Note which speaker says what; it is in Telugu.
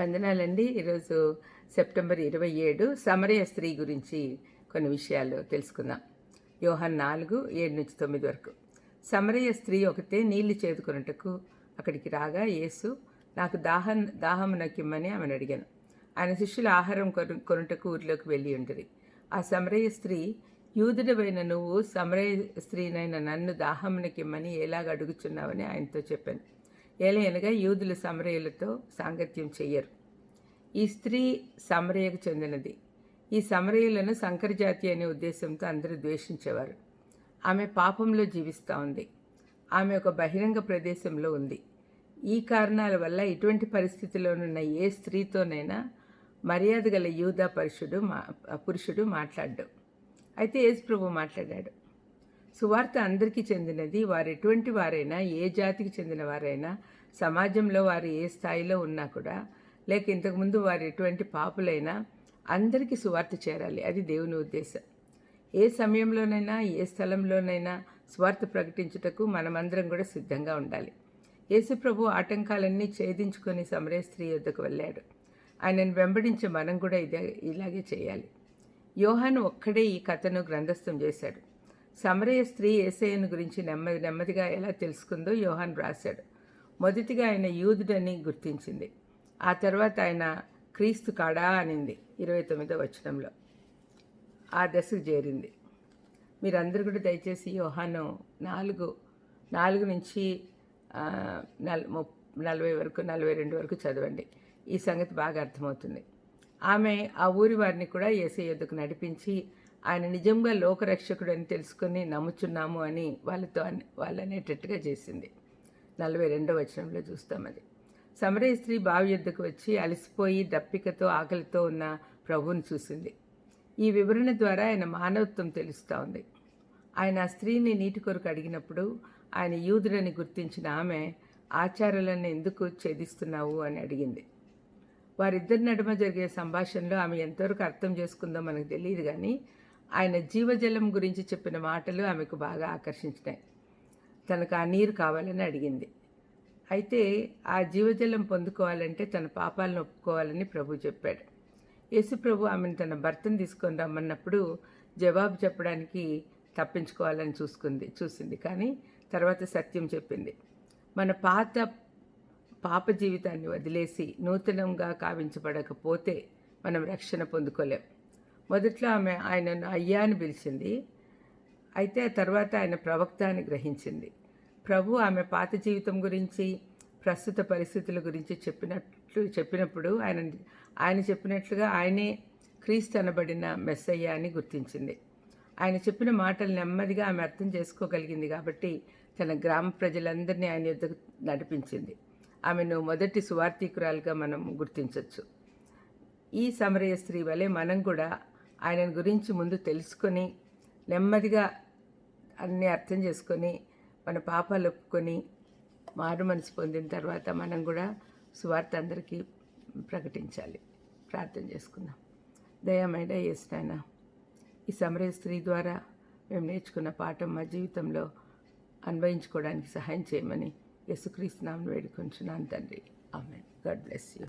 Speaker 1: వందనాలండి. ఈరోజు సెప్టెంబర్ ఇరవై ఏడు. సమరయ స్త్రీ గురించి కొన్ని విషయాలు తెలుసుకుందాం. యోహన్ నాలుగు ఏడు నుంచి తొమ్మిది వరకు. సమరయ స్త్రీ ఒకతే నీళ్ళు చేదుకొనుటకు అక్కడికి రాగా యేసు నాకు దాహం దాహం నక్కిమ్మని ఆమెను అడిగాను. ఆయన శిష్యుల ఆహారం కొను కొనుటకు ఊరిలోకి వెళ్ళి ఉంటుంది ఆ సమరయ స్త్రీ యూదుడవైన నువ్వు సమరయ స్త్రీనైన నన్ను దాహమునకిమ్మని ఎలాగ అడుగుచున్నావని ఆయనతో చెప్పాను. ఏలయనగా యూదులు సమరయులతో సాంగత్యం చెయ్యరు. ఈ స్త్రీ సమరయకు చెందినది. ఈ సమరయులను సంకరజాతి అనే ఉద్దేశంతో అందరూ ద్వేషించేవారు. ఆమె పాపంలో జీవిస్తూ ఉంది. ఆమె ఒక బహిరంగ ప్రదేశంలో ఉంది. ఈ కారణాల వల్ల ఇటువంటి పరిస్థితిలోనున్న ఏ స్త్రీతోనైనా మర్యాద గల యూదా పరుషుడు మా పురుషుడు మాట్లాడ్డు. అయితే యేసు ప్రభు మాట్లాడాడు. సువార్త అందరికీ చెందినది. వారు ఎటువంటి వారైనా ఏ జాతికి చెందిన వారైనా సమాజంలో వారు ఏ స్థాయిలో ఉన్నా కూడా లేక ఇంతకుముందు వారు ఎటువంటి పాపులైనా అందరికీ సువార్త చేరాలి. అది దేవుని ఉద్దేశం. ఏ సమయంలోనైనా ఏ స్థలంలోనైనా స్వార్థ ప్రకటించుటకు మనమందరం కూడా సిద్ధంగా ఉండాలి. యేసుప్రభు ఆటంకాలన్నీ ఛేదించుకొని సమరే స్త్రీ యుద్ధకు వెళ్ళాడు. ఆయనను వెంబడించే మనం కూడా ఇదే ఇలాగే చేయాలి. యోహాను ఒక్కడే ఈ కథను గ్రంథస్థం చేశాడు. సమరయ స్త్రీ ఏసయ్యను గురించి నెమ్మది నెమ్మదిగా ఎలా తెలుసుకుందో యోహాన్ రాశాడు. మొదటిగా ఆయన యూదుడని గుర్తించింది. ఆ తర్వాత ఆయన క్రీస్తు కాడా అనింది. ఇరవై తొమ్మిదో వచనంలో. ఆ దశకు చేరింది. మీరందరూ కూడా దయచేసి యోహాను నాలుగు నాలుగు నుంచి నల్ నలభై వరకు నలభై రెండు వరకు చదవండి. ఈ సంగతి బాగా అర్థమవుతుంది. ఆమె ఆ ఊరి వారిని కూడా ఏసై యుద్ధకు నడిపించి ఆయన నిజంగా లోకరక్షకుడు అని తెలుసుకొని నమ్ముచున్నాము అని వాళ్ళతో వాళ్ళు అనేటట్టుగా చేసింది. నలభై రెండో వచనంలో చూస్తాం అది. సమరయ స్త్రీ బావి యుద్ధకు వచ్చి అలసిపోయి దప్పికతో ఆకలితో ఉన్న ప్రభువుని చూసింది. ఈ వివరణ ద్వారా ఆయన మానవత్వం తెలుస్తూ ఉంది. ఆయన ఆ స్త్రీని నీటి కొరకు అడిగినప్పుడు ఆయన యూదుడని గుర్తించిన ఆమె ఆచారాలను ఎందుకు ఛేదిస్తున్నావు అని అడిగింది. వారిద్దరి నడుమ జరిగే సంభాషణలో ఆమె ఎంతవరకు అర్థం చేసుకుందో మనకు తెలియదు కానీ ఆయన జీవజలం గురించి చెప్పిన మాటలు ఆమెకు బాగా ఆకర్షించినాయి. తనకు ఆ నీరు కావాలని అడిగింది. అయితే ఆ జీవజలం పొందుకోవాలంటే తన పాపాలను ఒప్పుకోవాలని ప్రభు చెప్పాడు. యేసు ప్రభు ఆమెను తన భర్తను తీసుకొని రమ్మన్నప్పుడు జవాబు చెప్పడానికి తప్పించుకోవాలని చూసుకుంది చూసింది. కానీ తర్వాత సత్యం చెప్పింది. మన పాత పాప జీవితాన్ని వదిలేసి నూతనంగా కావించబడకపోతే మనం రక్షణ పొందుకోలేం. మొదట్లో ఆమె ఆయనను అయ్యా అని పిలిచింది. అయితే ఆ తర్వాత ఆయన ప్రవక్త అని గ్రహించింది. ప్రభు ఆమె పాత జీవితం గురించి ప్రస్తుత పరిస్థితుల గురించి చెప్పినట్లు చెప్పినప్పుడు ఆయన ఆయన చెప్పినట్లుగా ఆయనే క్రీస్తు అనబడిన మెస్సయ్య అని గుర్తించింది. ఆయన చెప్పిన మాటలు నెమ్మదిగా ఆమె అర్థం చేసుకోగలిగింది కాబట్టి తన గ్రామ ప్రజలందరినీ ఆయన యుద్ధకు నడిపించింది. ఆమెను మొదటి సువార్థికురాలుగా మనం గుర్తించవచ్చు ఈ సమరయ స్త్రీ వలె మనం కూడా ఆయన గురించి ముందు తెలుసుకొని నెమ్మదిగా అన్నీ అర్థం చేసుకొని మన పాపాలు ఒప్పుకొని మారు మనసు పొందిన తర్వాత మనం కూడా సువార్త అందరికీ ప్రకటించాలి. ప్రార్థన చేసుకుందాం. దయమైన ఏసునాయన ఈ సమరయ స్త్రీ ద్వారా మేము నేర్చుకున్న పాఠం మా జీవితంలో అన్వయించుకోవడానికి సహాయం చేయమని యేసుక్రీస్తు నామను వేడుకొంచున్నాను తండ్రి. ఆమె గాడ్ బ్లెస్ యూ.